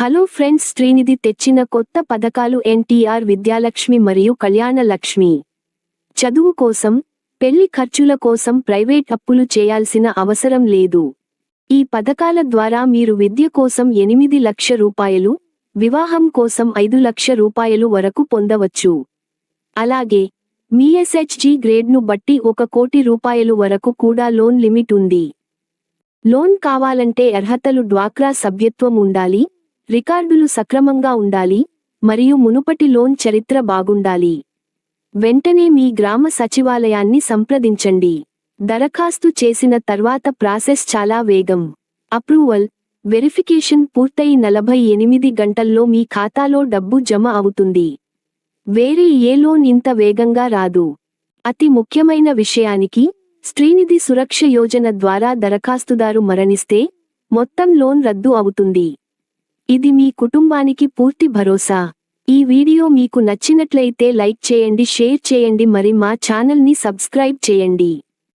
Hello friends Srinidhi తెచ్చిన కొత్త పథకాలు ఎన్టీఆర్ విద్యాలక్ష్మి మరియు కళ్యాణ లక్ష్మి. చదువు కోసం పెళ్ళి ఖర్చుల కోసం ప్రైవేట్ అప్పులు చేయాల్సిన అవసరం లేదు. ఈ పథకాల ద్వారా మీరు విద్య కోసం ఎనిమిది లక్ష రూపాయలు వివాహం కోసం ఐదు లక్ష రూపాయలు వరకు పొందవచ్చు. అలాగే మీ ఎస్హెచ్జీ గ్రేడ్ను బట్టి ఒక కోటి రూపాయలు వరకు కూడా లోన్ లిమిట్ ఉంది. లోన్ కావాలంటే అర్హతలు డ్వాక్రా సభ్యత్వం ఉండాలి రికార్డులు సక్రమంగా ఉండాలి మరియు మునుపటి లోన్ చరిత్ర బాగుండాలి. వెంటనే మీ గ్రామ సచివాలయాన్ని సంప్రదించండి. దరఖాస్తు చేసిన తర్వాత ప్రాసెస్ చాలా వేగం. అప్రూవల్ వెరిఫికేషన్ పూర్తయి నలభై ఎనిమిది గంటల్లో మీ ఖాతాలో డబ్బు జమ అవుతుంది. వేరే ఏ లోన్ ఇంత వేగంగా రాదు. అతి ముఖ్యమైన విషయానికి శ్రీనిధి సురక్ష యోజన ద్వారా దరఖాస్తుదారు మరణిస్తే మొత్తం లోన్ రద్దు అవుతుంది. ఇది మీ కుటుంబానికి పూర్తి భరోసా. ఈ వీడియో మీకు నచ్చినట్లయితే లైక్ చేయండి షేర్ చేయండి మరి మా ఛానల్ని సబ్స్క్రైబ్ చేయండి.